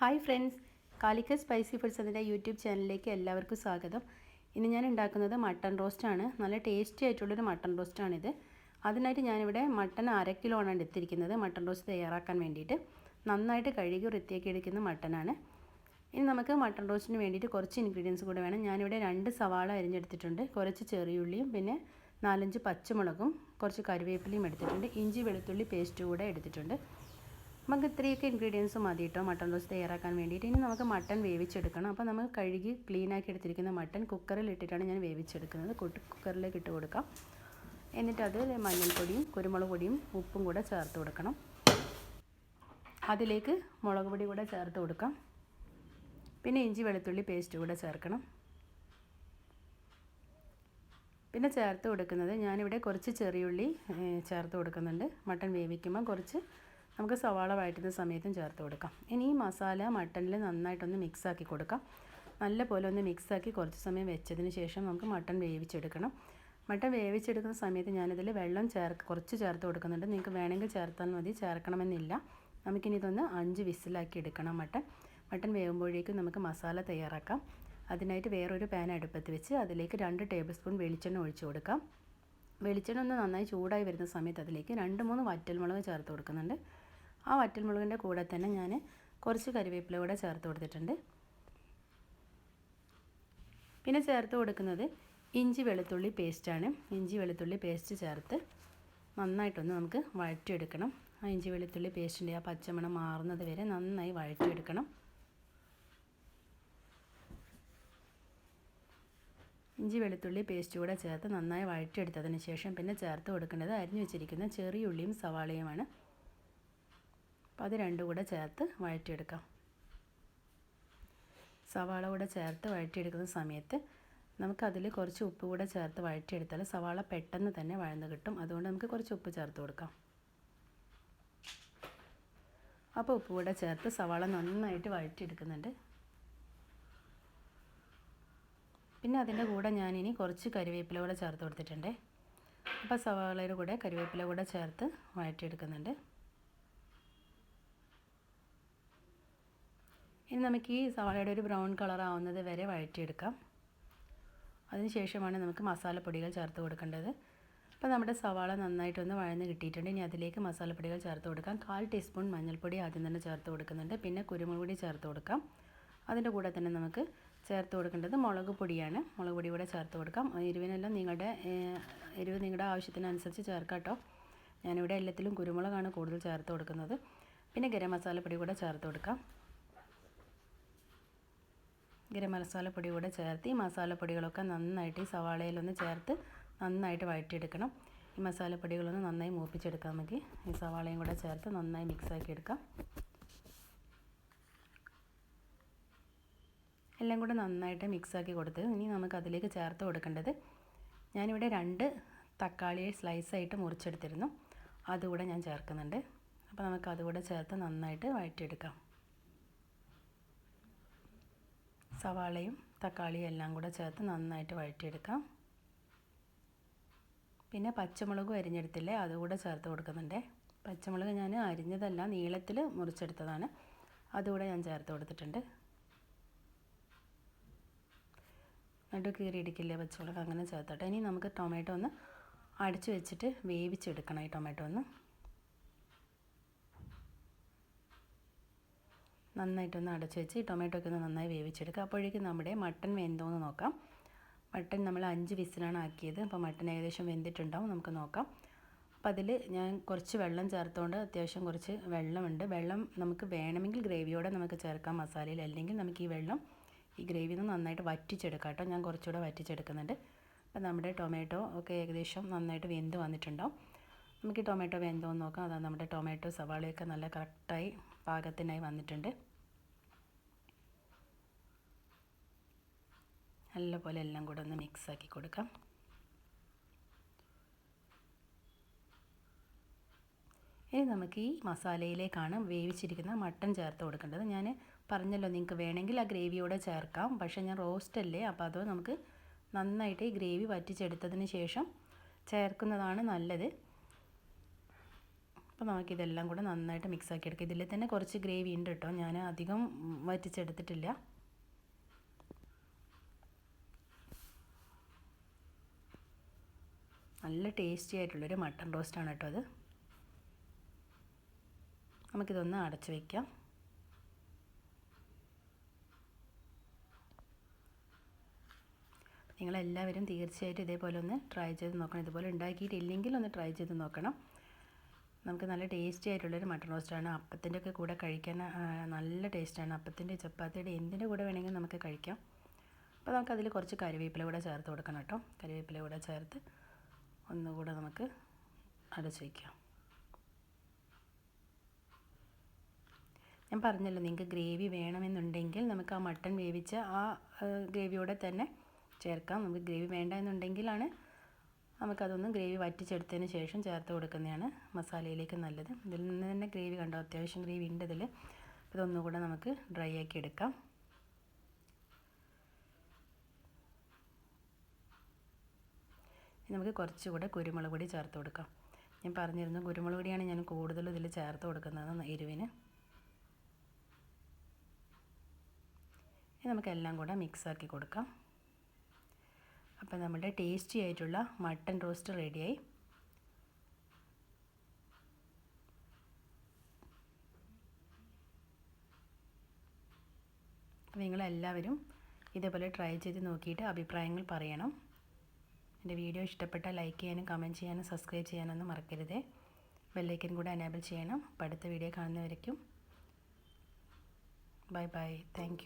Hi friends. കാലിക്ക spicy foods എന്നതിന്റെ YouTube ചാനലിലേക്ക് എല്ലാവർക്കും സ്വാഗതം. ഇന്ന് ഞാൻ ഉണ്ടാക്കുന്നത് മട്ടൺ റോസ്റ്റാണ് നല്ല ടേസ്റ്റി ആയിട്ടുള്ളൊരു മട്ടൺ റോസ്റ്റാണിത് അതിനായിട്ട് ഞാനിവിടെ മട്ടൺ അര കിലോ ആണ് എടുത്തിരിക്കുന്നത്. മട്ടൺ റോസ്റ്റ് തയ്യാറാക്കാൻ വേണ്ടിയിട്ട്. നന്നായിട്ട് കഴുകി വൃത്തിയാക്കി എടുക്കുന്ന മട്ടനാണ് ഇനി നമുക്ക് മട്ടൺ റോസ്റ്റിന് വേണ്ടിയിട്ട് കുറച്ച് ഇൻഗ്രീഡിയൻസ് കൂടെ വേണം. ഞാനിവിടെ രണ്ട് സവാള അരിഞ്ഞെടുത്തിട്ടുണ്ട്. കുറച്ച് ചെറിയുള്ളിയും പിന്നെ നാലഞ്ച് പച്ചമുളകും കുറച്ച് കറിവേപ്പിലയും എടുത്തിട്ടുണ്ട്. ഇഞ്ചി വെളുത്തുള്ളി പേസ്റ്റ് കൂടെ എടുത്തിട്ടുണ്ട്. നമുക്ക് ഇത്രയൊക്കെ ഇൻഗ്രീഡിയൻസ് മതി കേട്ടോ മട്ടൺ റോസ്റ്റ് തയ്യാറാക്കാൻ വേണ്ടിയിട്ട്. ഇനി നമുക്ക് മട്ടൺ വേവിച്ചെടുക്കണം. അപ്പോൾ നമ്മൾ കഴുകി ക്ലീനാക്കി എടുത്തിരിക്കുന്ന മട്ടൺ കുക്കറിൽ ഇട്ടിട്ടാണ് ഞാൻ വേവിച്ചെടുക്കുന്നത്. കുക്കറിലേക്ക് ഇട്ട് കൊടുക്കാം. എന്നിട്ട് അത് മഞ്ഞൾപ്പൊടിയും കുരുമുളക് പൊടിയും ഉപ്പും കൂടെ ചേർത്ത് കൊടുക്കണം. അതിലേക്ക് മുളക് പൊടി കൂടെ ചേർത്ത് കൊടുക്കാം. പിന്നെ ഇഞ്ചി വെളുത്തുള്ളി പേസ്റ്റ് കൂടെ ചേർക്കണം. പിന്നെ ചേർത്ത് കൊടുക്കുന്നത് ഞാനിവിടെ കുറച്ച് ചെറിയുള്ളി ചേർത്ത് കൊടുക്കുന്നുണ്ട്. മട്ടൺ വേവിക്കുമ്പോൾ കുറച്ച് നമുക്ക് സവാള വഴറ്റുന്ന സമയത്തും ചേർത്ത് കൊടുക്കാം. ഇനി ഈ മസാല മട്ടണിൽ നന്നായിട്ടൊന്ന് മിക്സാക്കി കൊടുക്കാം. നല്ല പോലെ ഒന്ന് മിക്സാക്കി കുറച്ച് സമയം വെച്ചതിന് ശേഷം നമുക്ക് മട്ടൺ വേവിച്ചെടുക്കണം. മട്ടൺ വേവിച്ചെടുക്കുന്ന സമയത്ത് ഞാനിതിൽ വെള്ളം ചേർ കുറച്ച് ചേർത്ത് കൊടുക്കുന്നുണ്ട്. നിങ്ങൾക്ക് വേണമെങ്കിൽ ചേർത്താൽ മതി ചേർക്കണമെന്നില്ല. നമുക്കിനി ഇതൊന്ന് അഞ്ച് വിസിലാക്കി എടുക്കണം മട്ടൺ. മട്ടൺ വേകുമ്പോഴേക്കും നമുക്ക് മസാല തയ്യാറാക്കാം. അതിനായിട്ട് വേറൊരു പാൻ അടുപ്പത്ത് വെച്ച് അതിലേക്ക് രണ്ട് ടേബിൾ സ്പൂൺ വെളിച്ചെണ്ണ ഒഴിച്ചു കൊടുക്കാം. വെളിച്ചെണ്ണ ഒന്ന് നന്നായി ചൂടായി വരുന്ന സമയത്ത് അതിലേക്ക് രണ്ട് മൂന്ന് വറ്റൽമുളക് ചേർത്ത് കൊടുക്കുന്നുണ്ട്. ആ വറ്റൽമുളകിന്റെ കൂടെ തന്നെ ഞാൻ കുറച്ച് കരിവേപ്പില കൂടെ ചേർത്ത് കൊടുത്തിട്ടുണ്ട്. പിന്നെ ചേർത്ത് കൊടുക്കുന്നത് ഇഞ്ചി വെളുത്തുള്ളി പേസ്റ്റാണ് ഇഞ്ചി വെളുത്തുള്ളി പേസ്റ്റ് ചേർത്ത് നന്നായിട്ടൊന്ന് നമുക്ക് വഴറ്റിയെടുക്കണം. ആ ഇഞ്ചി വെളുത്തുള്ളി പേസ്റ്റിന്റെ ആ പച്ചമണം മാറുന്നത് വരെ നന്നായി വഴറ്റിയെടുക്കണം. ഇഞ്ചി വെളുത്തുള്ളി പേസ്റ്റ് കൂടെ ചേർത്ത് നന്നായി വഴറ്റിയെടുത്തതിന് ശേഷം പിന്നെ ചേർത്ത് കൊടുക്കേണ്ടത് അരിഞ്ഞു വെച്ചിരിക്കുന്ന ചെറിയ ഉള്ളിയും സവാളയുമാണ്. അപ്പോൾ അത് രണ്ടും കൂടെ ചേർത്ത് വഴറ്റിയെടുക്കാം. സവാള കൂടെ ചേർത്ത് വഴറ്റിയെടുക്കുന്ന സമയത്ത് നമുക്കതിൽ കുറച്ച് ഉപ്പ് കൂടെ ചേർത്ത് വഴറ്റിയെടുത്താൽ സവാള പെട്ടെന്ന് തന്നെ വഴന്ന് കിട്ടും. അതുകൊണ്ട് നമുക്ക് കുറച്ച് ഉപ്പ് ചേർത്ത് കൊടുക്കാം. അപ്പോൾ ഉപ്പ് കൂടെ ചേർത്ത് സവാള നന്നായിട്ട് വഴറ്റിയെടുക്കുന്നുണ്ട്. പിന്നെ അതിന്റെ കൂടെ ഞാനിനി കുറച്ച് കറിവേപ്പില കൂടെ ചേർത്ത് കൊടുത്തിട്ടുണ്ട്. അപ്പോൾ സവാളയുടെ കൂടെ കറിവേപ്പില കൂടെ ചേർത്ത് വഴറ്റിയെടുക്കുന്നുണ്ട്. ഇനി നമുക്ക് ഈ സവാളയുടെ ഒരു ബ്രൗൺ കളർ ആവുന്നത് വരെ വഴറ്റിയെടുക്കാം. അതിനുശേഷമാണ് നമുക്ക് മസാലപ്പൊടികൾ ചേർത്ത് കൊടുക്കേണ്ടത്. അപ്പോൾ നമ്മുടെ സവാള നന്നായിട്ടൊന്ന് വഴന്ന് കിട്ടിയിട്ടുണ്ട്. ഇനി അതിലേക്ക് മസാലപ്പൊടികൾ ചേർത്ത് കൊടുക്കാം. കാൽ ടീസ്പൂൺ മഞ്ഞൾപ്പൊടി ആദ്യം തന്നെ ചേർത്ത് കൊടുക്കുന്നുണ്ട്. പിന്നെ കുരുമുളക് പൊടി ചേർത്ത് കൊടുക്കാം. അതിന്റെ കൂടെ തന്നെ നമുക്ക് ചേർത്ത് കൊടുക്കേണ്ടത് മുളക് പൊടിയാണ്. മുളക് പൊടി കൂടെ ചേർത്ത് കൊടുക്കാം. എരിവിനെല്ലാം നിങ്ങളുടെ എരിവ് നിങ്ങളുടെ ആവശ്യത്തിനനുസരിച്ച് ചേർക്കാം കേട്ടോ. ഞാനിവിടെ എല്ലാത്തിലും കുരുമുളകാണ് കൂടുതൽ ചേർത്ത് കൊടുക്കുന്നത്. പിന്നെ ഗരം മസാലപ്പൊടി കൂടെ ചേർത്ത് കൊടുക്കാം. ഗരം മസാലപ്പൊടി കൂടെ ചേർത്ത് ഈ മസാലപ്പൊടികളൊക്കെ നന്നായിട്ട് ഈ സവാളയിലൊന്ന് ചേർത്ത് നന്നായിട്ട് വഴറ്റിയെടുക്കണം. ഈ മസാലപ്പൊടികളൊന്ന് നന്നായി മൂപ്പിച്ചെടുക്കാം മതി. ഈ സവാളയും കൂടെ ചേർത്ത് നന്നായി മിക്സാക്കി എടുക്കാം. എല്ലാം കൂടെ നന്നായിട്ട് മിക്സാക്കി കൊടുത്ത് ഇനി നമുക്ക് അതിലേക്ക് ചേർത്ത് കൊടുക്കേണ്ടത് ഞാനിവിടെ രണ്ട് തക്കാളിയെ സ്ലൈസായിട്ട് മുറിച്ചെടുത്തിരുന്നു. അതുകൂടെ ഞാൻ ചേർക്കുന്നുണ്ട്. അപ്പോൾ നമുക്ക് അതുകൂടെ ചേർത്ത് നന്നായിട്ട് വഴറ്റിയെടുക്കാം. സവാളയും തക്കാളിയും എല്ലാം കൂടെ ചേർത്ത് നന്നായിട്ട് വഴറ്റിയെടുക്കാം. പിന്നെ പച്ചമുളകും അരിഞ്ഞെടുത്തില്ലേ അതുകൂടെ ചേർത്ത് കൊടുക്കുന്നുണ്ട്. പച്ചമുളക് ഞാൻ അരിഞ്ഞതല്ല നീളത്തിൽ മുറിച്ചെടുത്തതാണ്. അതുകൂടെ ഞാൻ ചേർത്ത് കൊടുത്തിട്ടുണ്ട്. നടു കീറി ഇടിക്കില്ലേ പച്ചമുളക് അങ്ങനെ ചേർത്തോട്ടെ. ഇനി നമുക്ക് ടൊമാറ്റോ ഒന്ന് അടിച്ചു വെച്ചിട്ട് വേവിച്ചെടുക്കണം ഈ ടൊമാറ്റോ ഒന്ന്. നന്നായിട്ടൊന്ന് അടച്ച് വെച്ച് ടൊമാറ്റോ ഒക്കെ ഒന്ന് നന്നായി വേവിച്ചെടുക്കുക. അപ്പോഴേക്കും നമ്മുടെ മട്ടൺ വെന്തോന്ന് നോക്കാം. മട്ടൺ നമ്മൾ അഞ്ച് വിസിലാണ് ആക്കിയത്. അപ്പോൾ മട്ടൺ ഏകദേശം വെന്തിട്ടുണ്ടാവും. നമുക്ക് നോക്കാം. അപ്പോൾ അതിൽ ഞാൻ കുറച്ച് വെള്ളം ചേർത്തുകൊണ്ട് അത്യാവശ്യം കുറച്ച് വെള്ളമുണ്ട്. വെള്ളം നമുക്ക് വേണമെങ്കിൽ ഗ്രേവിയോടെ നമുക്ക് ചേർക്കാം മസാലയിൽ. അല്ലെങ്കിൽ നമുക്ക് ഈ വെള്ളം ഈ ഗ്രേവി ഒന്ന് നന്നായിട്ട് വറ്റിച്ചെടുക്കാം കേട്ടോ. ഞാൻ കുറച്ചുകൂടെ വറ്റിച്ചെടുക്കുന്നുണ്ട്. അപ്പോൾ നമ്മുടെ ടൊമാറ്റോ ഒക്കെ ഏകദേശം നന്നായിട്ട് വെന്ത് വന്നിട്ടുണ്ടാവും. നമുക്ക് ഈ ടൊമാറ്റോ വെന്തോന്ന് നോക്കാം. അതാണ് നമ്മുടെ ടൊമാറ്റോ സവാളയൊക്കെ നല്ല കറക്റ്റായി പാകത്തിനായി വന്നിട്ടുണ്ട്. നല്ലപോലെ എല്ലാം കൂടെ ഒന്ന് മിക്സാക്കി കൊടുക്കാം. ഇനി നമുക്ക് ഈ മസാലയിലേക്കാണ് വേവിച്ചിരിക്കുന്ന മട്ടൺ ചേർത്ത് കൊടുക്കേണ്ടത്. ഞാൻ പറഞ്ഞല്ലോ നിങ്ങൾക്ക് വേണമെങ്കിൽ ആ ഗ്രേവിയോടെ ചേർക്കാം. പക്ഷേ ഞാൻ റോസ്റ്റ് അല്ലേ? അപ്പോൾ അത് നമുക്ക് നന്നായിട്ട് ഈ ഗ്രേവി വറ്റിച്ചെടുത്തതിന് ശേഷം ചേർക്കുന്നതാണ് നല്ലത്. അപ്പോൾ നമുക്കിതെല്ലാം കൂടെ നന്നായിട്ട് മിക്സ് ആക്കി എടുക്കാം. ഇതിൽ തന്നെ കുറച്ച് ഗ്രേവി ഉണ്ട് കേട്ടോ. ഞാൻ അധികം വറ്റിച്ചെടുത്തിട്ടില്ല. നല്ല ടേസ്റ്റി ആയിട്ടുള്ളൊരു മട്ടൺ റോസ്റ്റാണ് കേട്ടോ അത്. നമുക്കിതൊന്ന് അടച്ച് വയ്ക്കാം നിങ്ങളെല്ലാവരും തീർച്ചയായിട്ടും ഇതേപോലെ ഒന്ന് ട്രൈ ചെയ്ത് നോക്കണം. ഇതുപോലെ ഉണ്ടാക്കിയിട്ടില്ലെങ്കിൽ ഒന്ന് ട്രൈ ചെയ്ത് നോക്കണം. നമുക്ക് നല്ല ടേസ്റ്റി ആയിട്ടുള്ളൊരു മട്ടൺ റോസ്റ്റാണ് അപ്പത്തിന്റെ ഒക്കെ കൂടെ കഴിക്കാൻ നല്ല ടേസ്റ്റാണ് അപ്പത്തിന്റെ ചപ്പാത്തിയുടെ എന്തിന്റെ കൂടെ വേണമെങ്കിലും നമുക്ക് കഴിക്കാം. അപ്പോൾ നമുക്കതിൽ കുറച്ച് കറിവേപ്പില കൂടെ ചേർത്ത് കൊടുക്കണം കേട്ടോ. കറിവേപ്പില കൂടെ ചേർത്ത് ഒന്നുകൂടെ നമുക്ക് അടച്ചു വയ്ക്കാം ഞാൻ പറഞ്ഞല്ലോ നിങ്ങൾക്ക് ഗ്രേവി വേണമെന്നുണ്ടെങ്കിൽ നമുക്ക് ആ മട്ടൺ വേവിച്ച ആ ഗ്രേവിയോടെ തന്നെ ചേർക്കാം. നമുക്ക് ഗ്രേവി വേണ്ട എന്നുണ്ടെങ്കിലാണ് നമുക്കതൊന്ന് ഗ്രേവി വറ്റിച്ചെടുത്തതിന് ശേഷം ചേർത്ത് കൊടുക്കുന്നതാണ് മസാലയിലേക്ക് നല്ലത്. ഇതിൽ നിന്ന് തന്നെ ഗ്രേവി കണ്ടോ? അത്യാവശ്യം ഗ്രേവി ഉണ്ട് ഇതിൽ ഇതൊന്നുകൂടെ നമുക്ക് ഡ്രൈ ആക്കി എടുക്കാം. നമുക്ക് കുറച്ചുകൂടെ കുരുമുളക് പൊടി ചേർത്ത് കൊടുക്കാം. ഞാൻ പറഞ്ഞിരുന്നു കുരുമുളക് പൊടിയാണ് ഞാൻ കൂടുതലും ഇതിൽ ചേർത്ത് കൊടുക്കുന്നത് എരിവിന്. നമുക്കെല്ലാം കൂടെ മിക്സാക്കി കൊടുക്കാം. അപ്പോൾ നമ്മുടെ ടേസ്റ്റി ആയിട്ടുള്ള മട്ടൺ റോസ്റ്റ് റെഡിയായി നിങ്ങളെല്ലാവരും ഇതേപോലെ ട്രൈ ചെയ്ത് നോക്കിയിട്ട് അഭിപ്രായങ്ങൾ പറയണം. എന്റെ വീഡിയോ ഇഷ്ടപ്പെട്ടാൽ ലൈക്ക് ചെയ്യാനും കമന്റ് ചെയ്യാനും സബ്സ്ക്രൈബ് ചെയ്യാനൊന്നും മറക്കരുതേ. ബെല്ലൈക്കൻ കൂടെ എനേബിൾ ചെയ്യണം. അപ്പോൾ അടുത്ത വീഡിയോ കാണുന്നവരേക്കും. Bye bye thank